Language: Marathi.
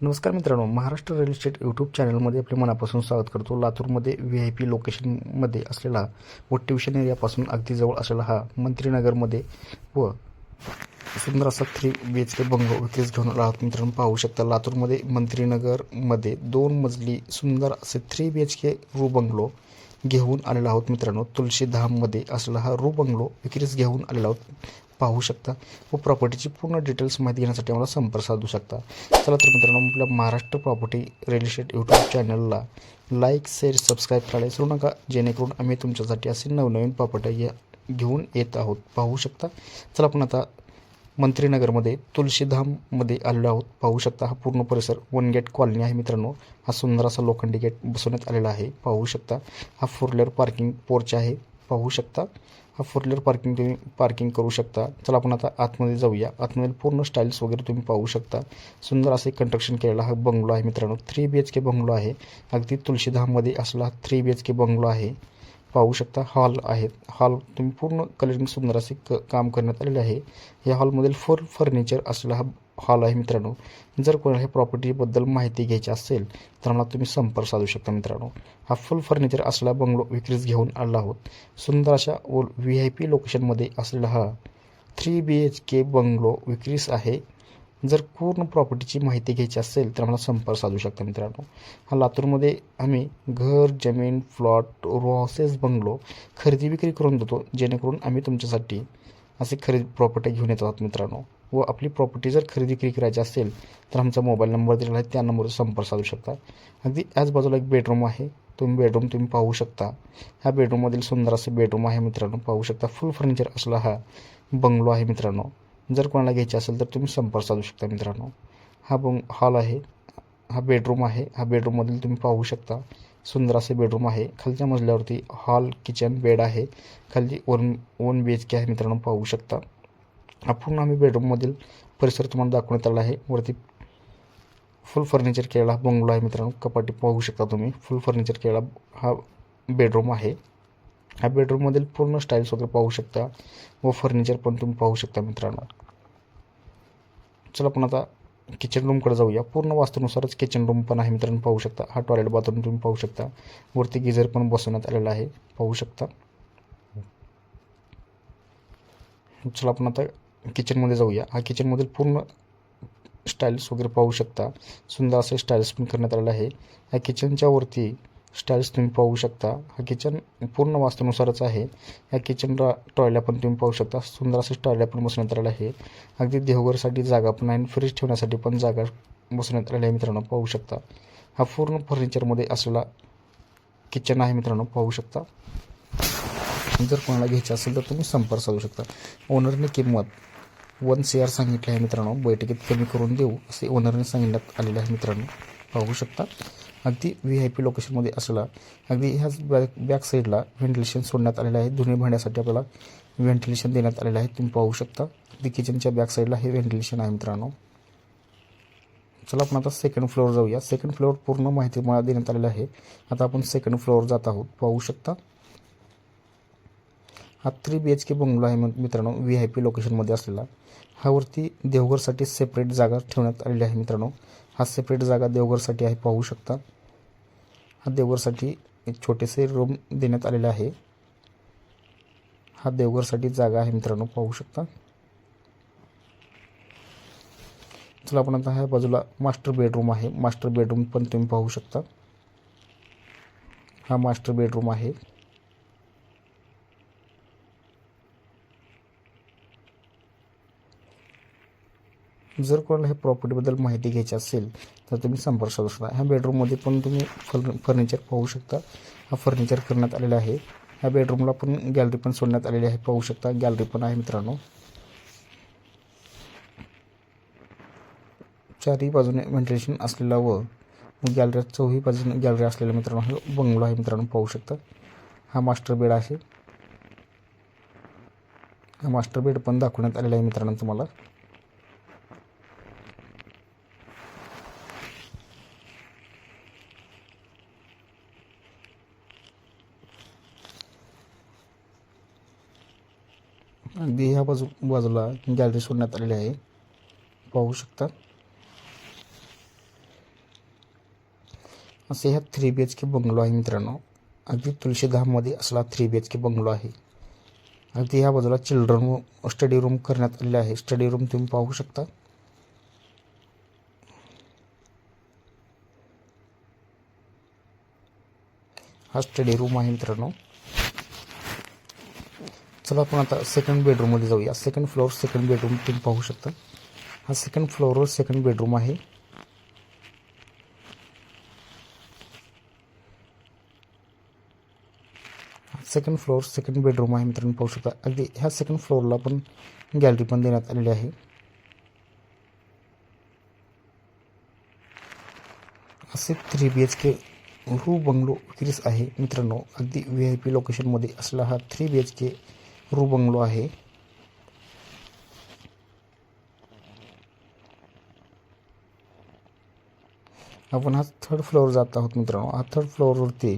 नमस्कार मित्रांनो महाराष्ट्र रिअल इस्टेट यूट्यूब चॅनलमध्ये आपले मनापासून स्वागत करतो. लातूरमध्ये व्ही आय पी लोकेशनमध्ये असलेला व ट्युशन एरियापासून अगदी जवळ असलेला हा मंत्रीनगरमध्ये व सुंदर असा three B H K bungalow विक्रीस घेऊन आला आहोत मित्रांनो. पाहू शकता लातूरमध्ये मंत्रीनगरमध्ये दोन मजली सुंदर असे थ्री बी एच के रू बंगलो घेऊन आलेला आहोत मित्रांनो. तुळशीधाममध्ये असलेला हा रू बंगलो विक्रीस घेऊन आलेला आहोत. पाहू शकता व प्रॉपर्टीची पूर्ण डिटेल्स माहिती घेण्यासाठी आम्हाला संपर्क साधू शकता. चला तर मित्रांनो आपल्या Maharashtra property real estate YouTube चॅनलला लाईक शेअर सबस्क्राईब करायला विसरू नका. जेणेकरून आम्ही तुमच्यासाठी असे नवनवीन प्रॉपर्टी घेऊन येत आहोत. पाहू शकता. चला आपण आता मंत्रीनगरमध्ये तुळशीधाममध्ये आलेलो आहोत. पाहू शकता हा पूर्ण परिसर वन गेट कॉलनी आहे मित्रांनो. हा सुंदर असा लोखंडी गेट बसवण्यात आलेला आहे. पाहू शकता. हा फोर व्हीलर पार्किंग पोर्च आहे. पाहू शकता. हा फोर व्हीलर पार्किंग तुम्ही पार्किंग करू शकता. चला आपण आता आतमध्ये जाऊया. आतमध्ये पूर्ण स्टाईल्स वगैरे तुम्ही पाहू शकता. सुंदर असे कंस्ट्रक्शन केलेला हा बंगलो आहे मित्रांनो. Three B H K bungalow आहे. अगदी तुळशीधाममध्ये असला three B H K bungalow आहे. पाहू शकता हॉल आहेत. हॉल तुम्ही पूर्ण कलरिंग सुंदर असे क काम करण्यात आलेले आहे. या हॉलमधील फोर फर्निचर असलेला हा हॉल आहे मित्रांनो जर कोणाला ह्या प्रॉपर्टीबद्दल माहिती घ्यायची असेल तर मला तुम्ही संपर्क साधू शकता मित्रांनो. हा फुल फर्निचर असलेला बंगलो विक्रीस घेऊन आला आहोत. सुंदर अशा व व्ही आय पी लोकेशनमध्ये असलेला हा three B H K bungalow विक्रीस आहे. जर पूर्ण प्रॉपर्टीची माहिती घ्यायची असेल तर आम्हाला संपर्क साधू शकता मित्रांनो. हा लातूरमध्ये आम्ही घर जमीन प्लॉट रो हाऊसेस बंगलो खरेदी विक्री करून देतो जेणेकरून आम्ही तुमच्यासाठी असे खरेदी प्रॉपर्टी घेऊन येत आहोत मित्रांनो. व आपली प्रॉपर्टी जर खरेदी विक्री करायची असेल तर आमचा मोबाईल नंबर दिलेला आहे त्या नंबरवर संपर्क साधू शकता. अगदी याच बाजूला एक बेडरूम आहे तुम्ही बेडरूम तुम्ही पाहू शकता. ह्या बेडरूममधील सुंदर असे बेडरूम आहे मित्रांनो पाहू शकता. फुल फर्निचर असला हा बंगलो आहे मित्रांनो. जर कोणाला घ्यायचे असेल तर तुम्ही संपर्क साधू शकता मित्रांनो. हा बंग हॉल आहे हा बेडरूम आहे हा बेडरूममधील तुम्ही पाहू शकता. सुंदर असे बेडरूम आहे. खालच्या मजल्यावरती हॉल किचन बेड आहे. खाली one one B H K आहे मित्रांनो पाहू शकता. हा पूर्ण आम्ही बेडरूममधील परिसर तुम्हाला दाखवण्यात आला आहे. वरती फुल फर्निचर केलेला हा बंगलो आहे मित्रांनो. कपाटी पाहू शकता तुम्ही. फुल फर्निचर केलेला हा बेडरूम आहे. ह्या बेडरूममधील पूर्ण स्टाईल्स वगैरे पाहू शकता व फर्निचर पण तुम्ही पाहू शकता मित्रांनो. चला आपण आता किचन रूमकडे जाऊया. पूर्ण वास्तूनुसारच किचन रूम पण आहे मित्रांनो पाहू शकता. हा टॉयलेट बाथरूम तुम्ही पाहू शकता. वरती गिझर पण बसवण्यात आलेला आहे. पाहू शकता. चला आपण आता किचनमध्ये जाऊया. हा किचनमधील पूर्ण स्टाईल्स वगैरे पाहू शकता. सुंदर असे स्टाईल्स पण करण्यात आलेलं आहे. या किचनच्या वरती स्टाईल्स तुम्ही पाहू शकता. हा किचन पूर्ण वास्तूनुसारच आहे. या किचनला टॉयल्या पण तुम्ही पाहू शकता. सुंदर असे टॉयल्या पण बसण्यात आलेलं आहे. अगदी देवघरसाठी जागा पण आहे फ्रीज ठेवण्यासाठी पण जागा बसण्यात आलेली आहे मित्रांनो पाहू शकता. हा पूर्ण फर्निचरमध्ये असलेला किचन आहे मित्रांनो पाहू शकता. जर कोणाला घ्यायचं असेल तर तुम्ही संपर्क साधू शकता. ओनरने किंमत वन सी आर सांगितली आहे मित्रांनो. बैठकीत कमी करून देऊ असे ओनरने सांगण्यात आलेले आहे मित्रांनो. पाहू शकता. अगदी व्ही आय पी लोकेशनमध्ये असला अगदी ह्याच बॅक बॅक साईडला व्हेंटिलेशन सोडण्यात आलेलं आहे. धुणे भांड्यासाठी आपल्याला व्हेंटिलेशन देण्यात आलेलं आहे. तुम्ही पाहू शकता. अगदी किचनच्या बॅक साईडला हे व्हेंटिलेशन आहे मित्रांनो. चला आपण आता सेकंड फ्लोअर जाऊया. सेकंड फ्लोअर पूर्ण माहिती मला देण्यात आलेलं आहे. आता आपण सेकंड फ्लोअर जात आहोत. पाहू शकता. हा three B H K bungalow आहे मग मित्रांनो व्ही आय पी लोकेशनमध्ये असलेला. हावरती देवघरसाठी सेपरेट जागा ठेवण्यात आलेली आहे मित्रांनो. हा सेपरेट जागा देवघरसाठी आहे पाहू शकता. हा देवघरसाठी एक छोटेसे रूम देण्यात आलेले आहे. हा देवघरसाठी जागा आहे मित्रांनो पाहू शकता. चला आपण आता ह्या बाजूला मास्टर बेडरूम आहे. मास्टर बेडरूम पण तुम्ही पाहू शकता. हा मास्टर बेडरूम आहे. जर कोणाला हे प्रॉपर्टीबद्दल माहिती घ्यायची असेल तर तुम्ही संपर्क साधू शकता. ह्या बेडरूममध्ये पण तुम्ही फर् फर्निचर पाहू शकता. हा फर्निचर करण्यात आलेला आहे. ह्या बेडरूमला पण गॅलरी पण सोडण्यात आलेली आहे. पाहू शकता गॅलरी पण आहे मित्रांनो. चारही बाजूने व्हेंटिलेशन असलेला व गॅलरी चौही बाजूने गॅलरी असलेला मित्रांनो हा बंगलो आहे मित्रांनो पाहू शकता. हा मास्टर बेड आहे. हा मास्टर बेड पण दाखवण्यात आलेला आहे मित्रांनो तुम्हाला. अगदी ह्या बाजू बाजूला गॅलरी सोडण्यात आलेली आहे. पाहू शकता. असे ह्या three B H K bungalow आहे मित्रांनो. अगदी तुळशीधाममध्ये असला three B H K bungalow आहे. अगदी ह्या बाजूला चिल्ड्रन स्टडी रूम करण्यात आलेले आहे. स्टडी रूम तुम्ही पाहू शकता. हा स्टडी रूम आहे मित्रांनो. चला आपण आता सेकंड बेडरूममध्ये जाऊया. सेकंड फ्लोअर सेकंड बेडरूम तुम्ही पाहू शकता. हा सेकंड फ्लोअरवर सेकंड बेडरूम आहे. सेकंड फ्लोअर सेकंड बेडरूम आहे मित्रांनो पाहू शकता. अगदी ह्या सेकंड फ्लोअरला पण गॅलरी पण देण्यात आलेली आहे. असे थ्री बी एच के रू बंगलो विक्रीस आहे मित्रांनो. अगदी व्ही आय पी लोकेशनमध्ये असला हा थ्री बी एच के रू बंगलो आहे. आपण हा थर्ड फ्लोअर जात आहोत मित्रांनो. हा थर्ड फ्लोअरवरती